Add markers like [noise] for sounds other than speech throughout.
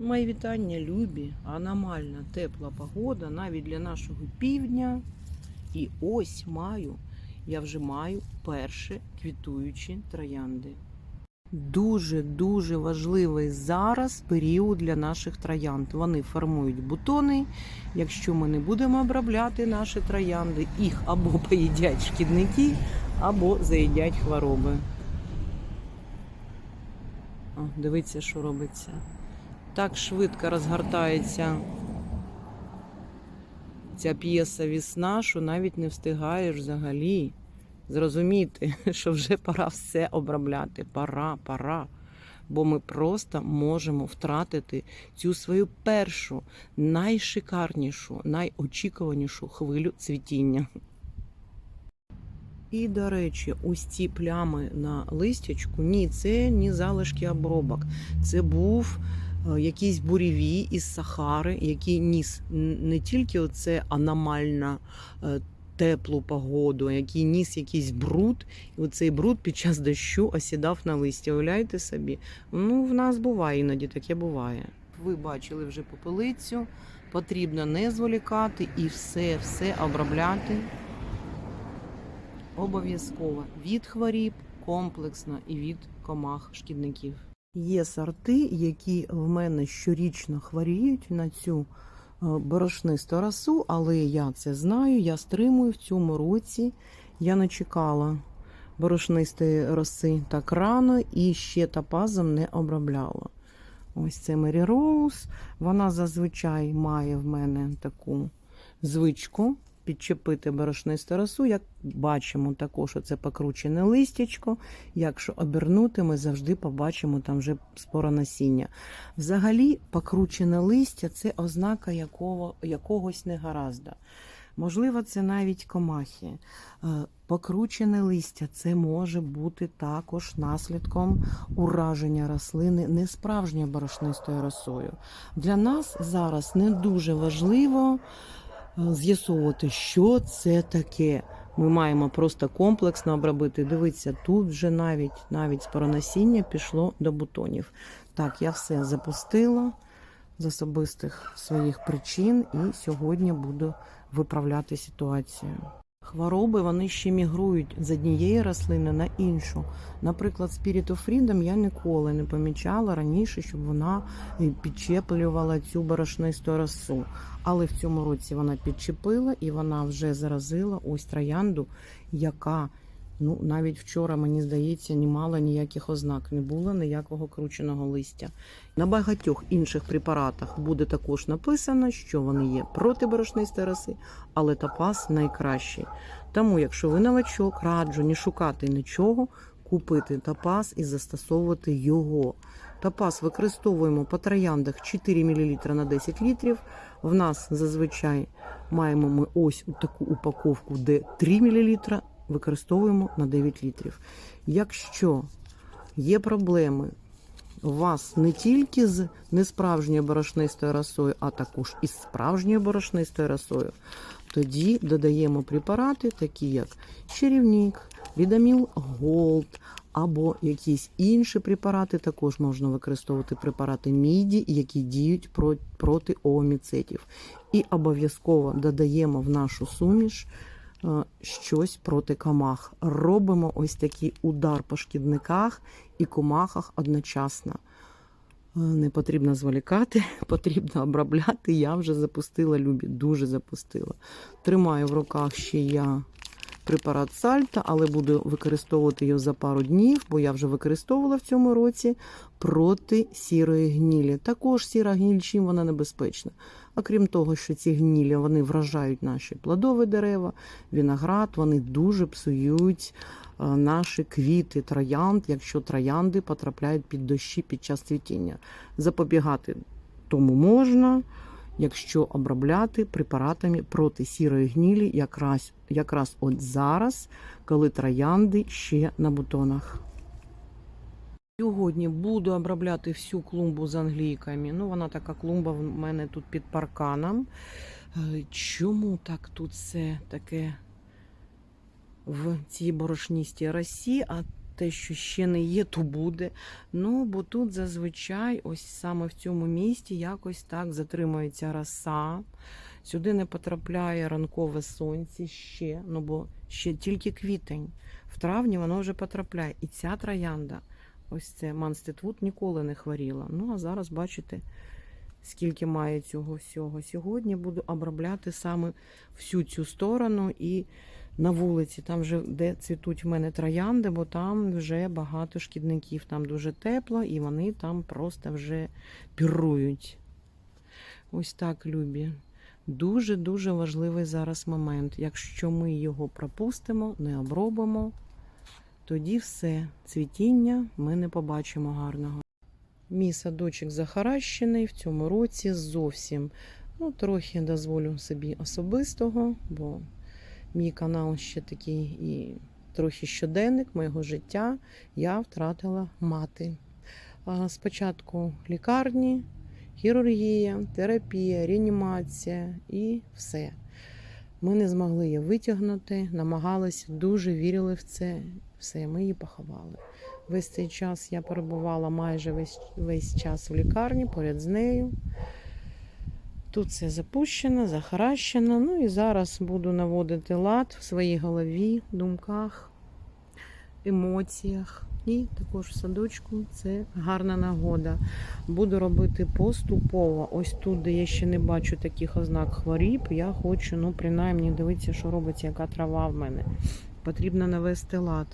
Мої вітання, любі, аномальна тепла погода навіть для нашого півдня. І ось маю, я вже маю перші квітуючі троянди. Дуже-дуже важливий зараз період для наших троянд. Вони формують бутони. Якщо ми не будемо обробляти наші троянди, їх або [laughs] поїдять шкідники, або заїдять хвороби. О, дивіться, що робиться так швидко розгортається ця п'єса вісна, що навіть не встигаєш взагалі зрозуміти, [laughs] що вже пора все обробляти. Пора, пора. Бо ми просто можемо втратити цю свою першу, найшикарнішу, найочікуванішу хвилю цвітіння. І, до речі, ось ці плями на листячку, ні, це не залишки обробок. Це був е, якийсь із Сахари, який ніс не тільки оце аномальна е, теплу погоду, який ніс якийсь бруд, і оцей бруд під час дощу осідав на листя. Уявляєте собі? Ну, в нас буває іноді таке буває. Ви бачили вже попелицю, потрібно не зволікати і все, все обробляти. Обов'язково від хворіб комплексно і від комах шкідників. Є сорти, які в мене щорічно хворіють на цю е, борошнисту росу, але я це знаю, я стримую в цьому році. Я не чекала борошнистої роси так рано і ще топазом не обробляла. Ось це Мері Роуз. Вона зазвичай має в мене таку звичку підчепити борошнисту росу. Як бачимо, також це покручене листячко. Якщо обернути, ми завжди побачимо там вже спора насіння. Взагалі, покручене листя це ознака якого, якогось негаразда. Можливо, це навіть комахи. Е, Покручене листя це може бути також наслідком ураження рослини несправжньою борошнистою росою. Для нас зараз не дуже важливо з'ясовувати, що це таке. Ми маємо просто комплексно обробити. Дивіться, тут вже навіть навіть споронасіння пішло до бутонів. Так, я все запустила з особистих своїх причин і сьогодні буду виправляти ситуацію. Хвороби вони ще мігрують з однієї рослини на іншу. Наприклад, Spirit of я ніколи не помічала раніше, щоб вона е, підчеплювала цю борошнисту росу. Але в цьому році вона підчепила і вона вже заразила ось троянду, яка ну навіть вчора, мені здається, не мала ніяких ознак, не було ніякого крученого листя. На багатьох інших препаратах буде також написано, що вони є проти борошнистої роси, але топаз найкращий. Тому, якщо ви новачок, раджу не шукати нічого, купити топаз і застосовувати його. Топаз використовуємо по трояндах 4 мл на 10 літрів. В нас зазвичай маємо ми ось таку упаковку, де 3 мл використовуємо на 9 літрів. Якщо є проблеми у вас не тільки з несправжньою борошнистою росою, а також із справжньою борошнистою росою, тоді додаємо препарати, такі як чарівник, Відаміл Голд або якісь інші препарати. Також можна використовувати препарати міді, які діють проти ооміцетів. І обов'язково додаємо в нашу суміш щось проти комах. Робимо ось такий удар по шкідниках і комахах одночасно. Е, Не потрібно зволікати, [laughs] потрібно обробляти. Я вже запустила любі, дуже запустила. Тримаю в руках ще я препарат сальта, але буду використовувати його за пару днів, бо я вже використовувала в цьому році проти сірої гнілі. Також сіра гніль, чим вона небезпечна. Окрім того, що ці гнілі вони вражають наші плодові дерева, виноград, вони дуже псують е, наші квіти, троянд, якщо троянди потрапляють під дощі під час цвітіння. Запобігати тому можна, якщо обробляти препаратами проти сірої гнілі, якраз, якраз от зараз, коли троянди ще на бутонах. Сьогодні буду обробляти всю клумбу з англійками. Ну, вона така клумба в мене тут під парканом. Е, Чому так тут все таке в цій борошністій росі? А те, що ще не є, то буде. Ну, бо тут зазвичай, ось саме в цьому місті, якось так затримується роса. Сюди не потрапляє ранкове сонце ще, ну бо ще тільки квітень. В травні воно вже потрапляє. І ця троянда, ось це Манститвуд ніколи не хворіла. Ну, а зараз бачите, скільки має цього всього. Сьогодні буду обробляти саме всю цю сторону і на вулиці, там вже де цвітуть в мене троянди, бо там вже багато шкідників, там дуже тепло, і вони там просто вже пірують. Ось так, любі. Дуже-дуже важливий зараз момент. Якщо ми його пропустимо, не обробимо, тоді все, цвітіння ми не побачимо гарного. Мій садочок захаращений в цьому році зовсім. Ну, трохи дозволю собі особистого, бо мій канал ще такий і трохи щоденник моєго життя. Я втратила мати. Спочатку лікарні, хірургія, терапія, реанімація і все. Ми не змогли її витягнути, намагалися, дуже вірили в це. Все, ми її поховали. Весь цей час я перебувала майже весь, весь час в лікарні поряд з нею. Тут все запущено, захаращено. Ну і зараз буду наводити лад в своїй голові, думках, емоціях. І також в садочку це гарна нагода. Буду робити поступово. Ось тут, де я ще не бачу таких ознак хворіб, я хочу, ну, принаймні, дивитися, що робиться, яка трава в мене. Потрібно навести лад.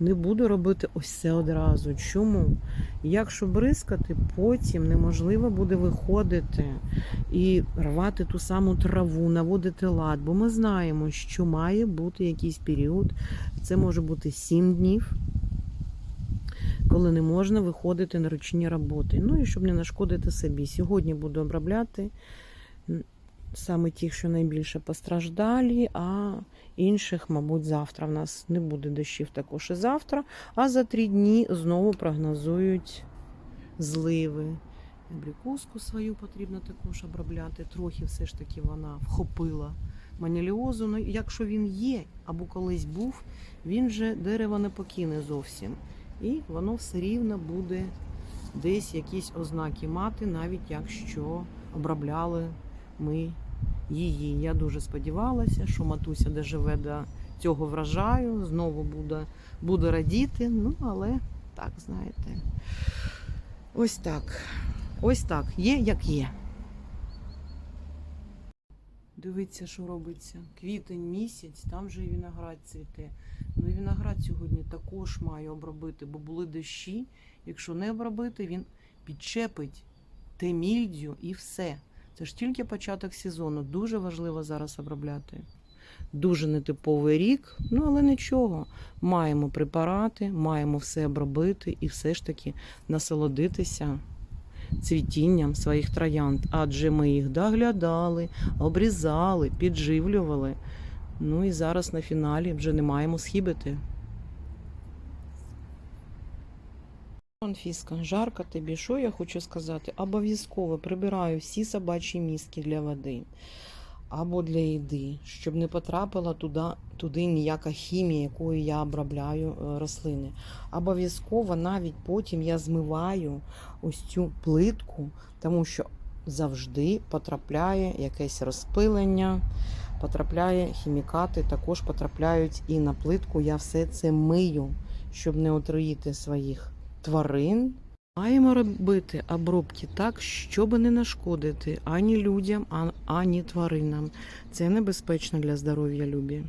Не буду робити ось це одразу. Чому? Якщо бризкати, потім неможливо буде виходити і рвати ту саму траву, наводити лад. Бо ми знаємо, що має бути якийсь період. Це може бути 7 днів, коли не можна виходити на ручні роботи. Ну і щоб не нашкодити собі. Сьогодні буду обробляти саме тих, що найбільше постраждалі, а інших, мабуть, завтра. В нас не буде дощів також і завтра. А за три дні знову прогнозують зливи. Абрикоску свою потрібно також обробляти. Трохи все ж таки вона вхопила маніліозу. Ну, якщо він є або колись був, він вже дерево не покине зовсім. І воно все рівно буде десь якісь ознаки мати, навіть якщо обробляли ми її. Я дуже сподівалася, що матуся доживе до цього врожаю, знову буде, буде радіти. Ну, але так, знаєте, ось так. Ось так. Є, як є. Дивіться, що робиться. Квітень місяць, там вже і виноград цвіте. Ну і виноград сьогодні також маю обробити, бо були дощі. Якщо не обробити, він підчепить те мільдю і все. Це ж тільки початок сезону. Дуже важливо зараз обробляти. Дуже нетиповий рік, ну але нічого. Маємо препарати, маємо все обробити і все ж таки насолодитися цвітінням своїх троянд. Адже ми їх доглядали, обрізали, підживлювали. Ну і зараз на фіналі вже не маємо схибити. Анфіска, жарко тобі, що я хочу сказати? Обов'язково прибираю всі собачі мізки для води або для їди, щоб не потрапила туди, туди ніяка хімія, якою я обробляю е, рослини. Обов'язково навіть потім я змиваю ось цю плитку, тому що завжди потрапляє якесь розпилення, потрапляє хімікати, також потрапляють і на плитку. Я все це мию, щоб не отруїти своїх тварин. Маємо робити обробки так, щоб не нашкодити ані людям, ані тваринам. Це небезпечно для здоров'я любі.